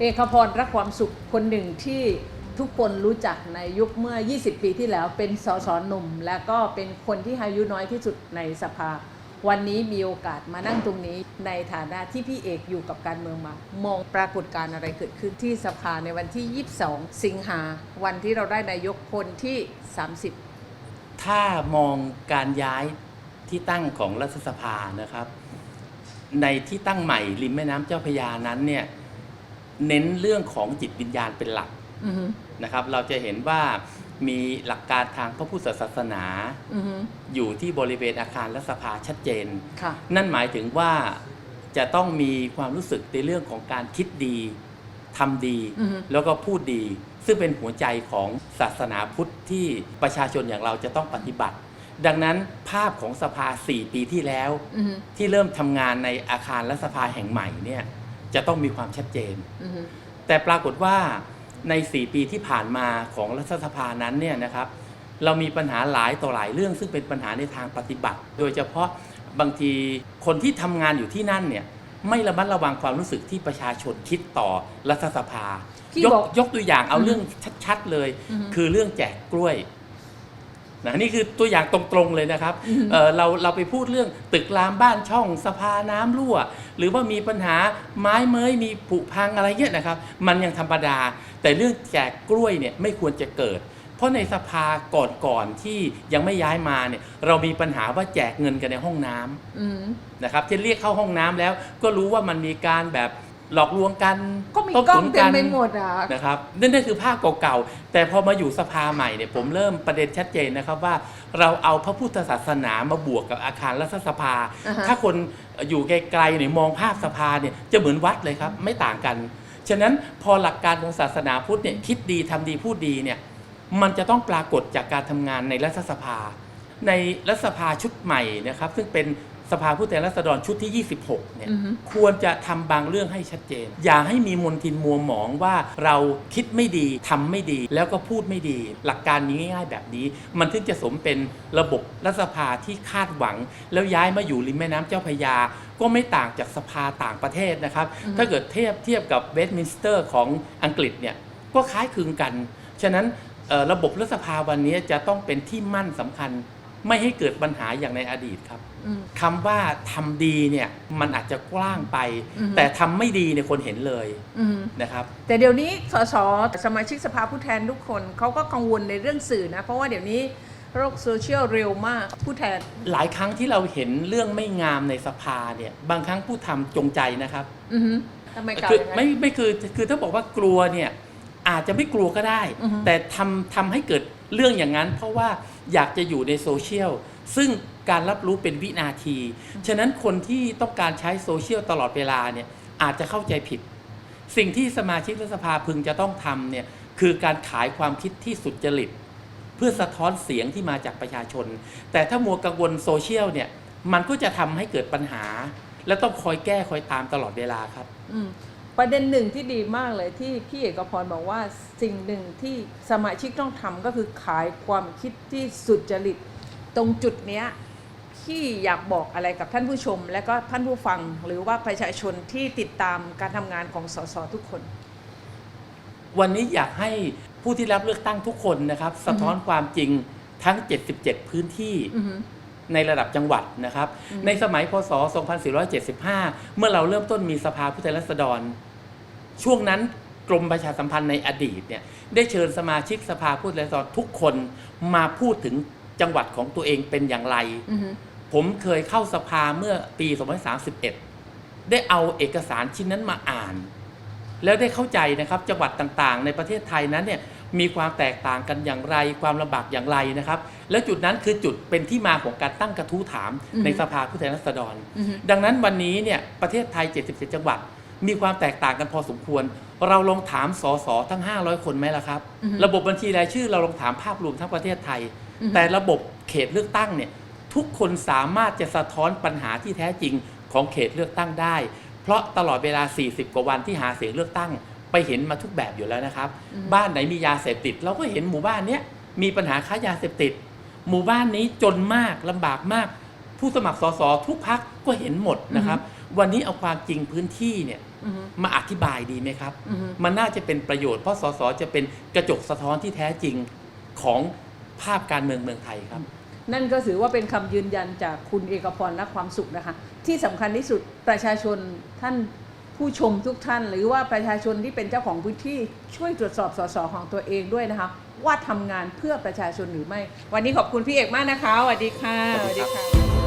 เอกพรรักความสุขคนหนึ่งที่ทุกคนรู้จักในยุคเมื่อ 20 ปีที่แล้วเป็นสสหนุ่ม และก็เป็นคนที่อายุน้อยที่สุดในสภา วันนี้มีโอกาสมานั่งตรงนี้ ในฐานะที่พี่เอกอยู่กับการเมืองมา มองปรากฏการณ์อะไรเกิดขึ้นที่สภาในวันที่ 22 สิงหาวันที่เราได้นายกคนที่ 30 ถ้ามองการย้ายที่ตั้งของรัฐสภานะครับ ในที่ตั้งใหม่ริมแม่น้ำเจ้าพยานั้นเนี่ย เน้นเรื่องของจิตวิญญาณเป็นหลักอือฮึนะครับ เราจะเห็นว่ามีหลักการทางพระพุทธศาสนาอือฮึอยู่ที่บริเวณอาคารรัฐสภาชัดเจนค่ะนั่นหมายถึงว่าจะต้องมีความรู้สึกในเรื่องของการคิดดีทำดีอือฮึแล้วก็พูดดี ซึ่งเป็นหัวใจของศาสนาพุทธที่ประชาชนอย่างเราจะต้องปฏิบัติ ดังนั้นภาพของสภา 4 ปีที่แล้วอือฮึที่เริ่มทำงานในอาคารรัฐสภาแห่งใหม่เนี่ย จะต้องมีความชัดเจนอือฮึแต่ปรากฏว่าใน 4 ปีที่ผ่านมาของรัฐสภานั้นเนี่ยนะครับ เรามีปัญหาหลายต่อหลายเรื่องซึ่งเป็นปัญหาในทางปฏิบัติ โดยเฉพาะบางทีคนที่ทำงานอยู่ที่นั่นเนี่ยไม่ระมัดระวังความรู้สึกที่ประชาชนคิดต่อรัฐสภาที่ยกบอกยกตัวอย่างเอาอือฮึเรื่องชัดๆเลยอือฮึคือเรื่องแจกกล้วย นะนี่คือตัวอย่างตรงๆเลยนะครับอือฮึเอ่อเราเราไปพูดเรื่องตึกรามบ้านช่องสภาน้ำรั่ว หรือว่ามีปัญหาไม้เมยมีผุพังอะไรเงี้ยนะครับ มันยังธรรมดา แต่เรื่องแจกกล้วยเนี่ยไม่ควรจะเกิด เพราะในสภาก่อนๆที่ยังไม่ย้ายมาเนี่ยเรามีปัญหาว่าแจกเงินกันในห้องน้ำอืมนะครับที่เรียกเข้าห้องน้ำแล้วก็รู้ว่ามันมีการแบบ หลอกลวงกันก็มีต้กล้องตุ๋นเต็มไปหมดอะนะครับนั่นนั่นคือภาพเก่าๆ แต่พอมาอยู่สภาใหม่เนี่ยผมเริ่มประเด็นชัดเจนนะครับว่า เราเอาพระพุทธศาสนามาบวกกับอาคารรัฐสภาอ่าฮะถ้าคนอยู่ไกลๆเนี่ยมองภาพสภาเนี่ยจะเหมือนวัดเลยครับไม่ต่างกัน ฉะนั้นพอหลักการของศาสนาพุทธเนี่ยคิดดีทำดีพูดดีเนี่ยมันจะต้องปรากฏจากการทำงานในรัฐสภา ในรัฐสภาชุดใหม่นะครับ ซึ่งเป็น สภาผู้แทนราษฎรชุดที่ 26 เนี่ยอือฮึควรจะทำบางเรื่องให้ชัดเจน อย่าให้มีมนทินมัวหมองว่าเราคิดไม่ดีทำไม่ดี แล้วก็พูดไม่ดี หลักการนี้ง่ายๆแบบนี้ มันถึงจะสมเป็นระบบรัฐสภาที่คาดหวัง แล้วย้ายมาอยู่ริมแม่น้ำเจ้าพระยา ก็ไม่ต่างจากสภาต่างประเทศนะครับอือฮึถ้าเกิดเทียบเทียบกับเวสต์มินสเตอร์ของอังกฤษเนี่ยก็คล้ายคลึงกัน ฉะนั้นเอ่อระบบรัฐสภาวันนี้จะต้องเป็นที่มั่นสำคัญ ไม่ให้เกิดปัญหาอย่างในอดีตครับอืมคำว่าทำดีเนี่ยมันอาจจะกว้างไปอือฮึแต่ทำไม่ดีเนี่ยคนเห็นเลยอืมนะครับ แต่เดี๋ยวนี้สสสมาชิกสภาผู้แทนทุกคนเขาก็กังวลในเรื่องสื่อนะ เพราะว่าเดี๋ยวนี้โลกโซเชียลเร็วมากผู้แทน หลายครั้งที่เราเห็นเรื่องไม่งามในสภาเนี่ยบางครั้งผู้ทำจงใจนะครับอือฮึทำไมกล่าวคืออย่างนั้นไม่ไม่คือคือถ้าบอกว่ากลัวเนี่ย อาจจะไม่กลัวก็ได้ อือฮึ แต่ทำทำให้เกิดเรื่องอย่างนั้น เพราะว่าอยากจะอยู่ในโซเชียลซึ่งการรับรู้เป็นวินาที ฉะนั้นคนที่ต้องการใช้โซเชียลตลอดเวลาเนี่ยอาจจะเข้าใจผิด สิ่งที่สมาชิกรัฐสภาพึงจะต้องทำเนี่ยคือการขายความคิดที่สุดจริต เพื่อสะท้อนเสียงที่มาจากประชาชน แต่ถ้ามัวกังวลโซเชียลเนี่ยมันก็จะทำให้เกิดปัญหา และต้องคอยแก้คอยตามตลอดเวลาครับ อืม ประเด็นหนึ่งที่ดีมากเลยที่พี่เอกพรบอกว่าสิ่งหนึ่งที่สมาชิกต้องทำก็คือขายความคิดที่สุจริต ตรงจุดเนี้ยพี่อยากบอกอะไรกับท่านผู้ชม และก็ท่านผู้ฟังหรือว่าประชาชนที่ติดตามการทำงานของสสทุกคน วันนี้อยากให้ผู้ที่รับเลือกตั้งทุกคนนะครับ สะท้อนความจริงทั้ง 77 พื้นที่อือฮึ ในระดับจังหวัดนะครับอืมในสมัยพศ 2475 เมื่อเราเริ่มต้นมีสภาผู้แทนราษฎร ช่วงนั้นกรมประชาสัมพันธ์ในอดีตเนี่ยได้เชิญสมาชิกสภาผู้แทนราษฎรทุกคนมาพูดถึงจังหวัดของตัวเองเป็นอย่างไรอือฮึผมเคยเข้าสภาเมื่อปี 2531 ได้เอาเอกสารชิ้นนั้นมาอ่าน แล้วได้เข้าใจนะครับจังหวัดต่างๆ ในประเทศไทยนั้นเนี่ยมีความแตกต่างกันอย่างไร ความลำบากอย่างไรนะครับ แล้วจุดนั้นคือจุดเป็นที่มาของการตั้งกระทู้ถามอือฮึในสภาผู้แทนราษฎรอือฮึดังนั้นวันนี้เนี่ยประเทศไทย 77 จังหวัด มีความแตกต่างกันพอสมควร เราลองถามสสทั้ง 500 คนไหมล่ะครับอือฮึระบบบัญชีรายชื่อเราลองถามภาพรวมทั้งประเทศไทยอือฮึแต่ระบบเขตเลือกตั้งเนี่ยทุกคนสามารถจะสะท้อนปัญหาที่แท้จริงของเขตเลือกตั้งได้ เพราะตลอดเวลา 40 กว่าวันที่หาเสียงเลือกตั้ง ไปเห็นมาทุกแบบอยู่แล้วนะครับอือฮึบ้านไหนมียาเสพติด เราก็เห็นหมู่บ้านเนี้ยมีปัญหาค้ายาเสพติด หมู่บ้านนี้จนมากลำบากมาก ผู้สมัครสสทุกพักก็เห็นหมดนะครับ วันนี้เอาความจริงพื้นที่เนี่ยอือฮึมาอธิบายดีไหมครับ อือฮึ มันน่าจะเป็นประโยชน์เพราะสสจะเป็นกระจกสะท้อนที่แท้จริงของภาพการเมืองเมืองไทยครับ นั่นก็ถือว่าเป็นคำยืนยันจากคุณเอกพรและความสุขนะคะ ที่สำคัญที่สุดประชาชนท่าน ผู้ชมทุกท่าน หรือว่าประชาชนที่เป็นเจ้าของพื้นที่ช่วยตรวจสอบสสของตัวเองด้วยนะคะ ว่าทำงานเพื่อประชาชนหรือไม่ วันนี้ขอบคุณพี่เอกมากนะคะสวัสดีค่ะสวัสดีค่ะ